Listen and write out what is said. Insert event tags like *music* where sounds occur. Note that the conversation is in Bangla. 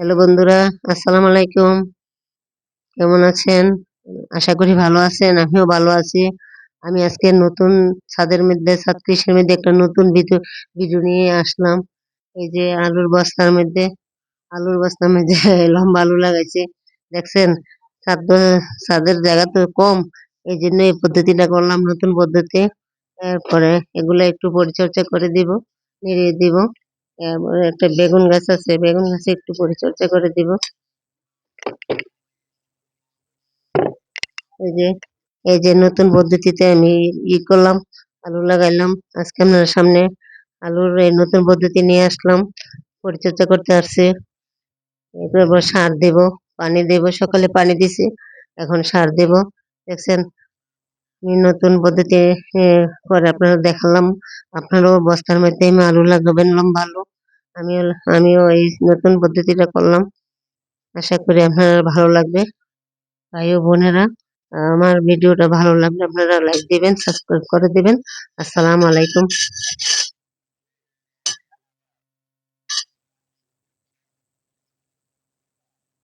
হ্যালো বন্ধুরা, আসসালামু আলাইকুম। কেমন আছেন? আশা করি ভালো আছেন, আমিও ভালো আছি। আমি আজকে নতুন ছাদের মধ্যে, ছাদ কৃষির মধ্যে একটা নতুন ভিডিও নিয়ে আসলাম। এই যে আলুর বস্তার মধ্যে, আলুর বস্তার মধ্যে *laughs* লম্বা আলু লাগাইছে। দেখছেন, ছাদ ছাদের জায়গা তো কম। এই জন্য এই পদ্ধতিটা করলাম, নতুন পদ্ধতি। এরপরে এগুলো একটু পরিচর্যা করে দিব, নিড়িয়ে দিব। তারপরে একটা বেগুন গাছ আছে, বেগুন গাছে একটু পরিচর্যা করে দিব। এই যে এই যে নতুন পদ্ধতিতে আমি ই করলাম, আলু লাগাইলাম। আজকে আপনার সামনে আলুর এই নতুন পদ্ধতি নিয়ে আসলাম, পরিচর্যা করতে আসছে। এরপর সার দেব, পানি দেব, সকালে পানি দিছি, এখন সার দেব। দেখছেন আমি নতুন পদ্ধতি করে আপনারা দেখালাম। আপনারাও বস্তার মধ্যে আলু লাগাবেন, লম্বা আলু। আমিও আমিও এই নতুন পদ্ধতিটা করলাম। আশা করি আপনারা ভালো লাগবে। ভাই ও বোনেরা, আমার ভিডিওটা ভালো লাগলে আপনারা লাইক দিবেন সাবস্ক্রাইব করে দিবেন। আসসালামু আলাইকুম।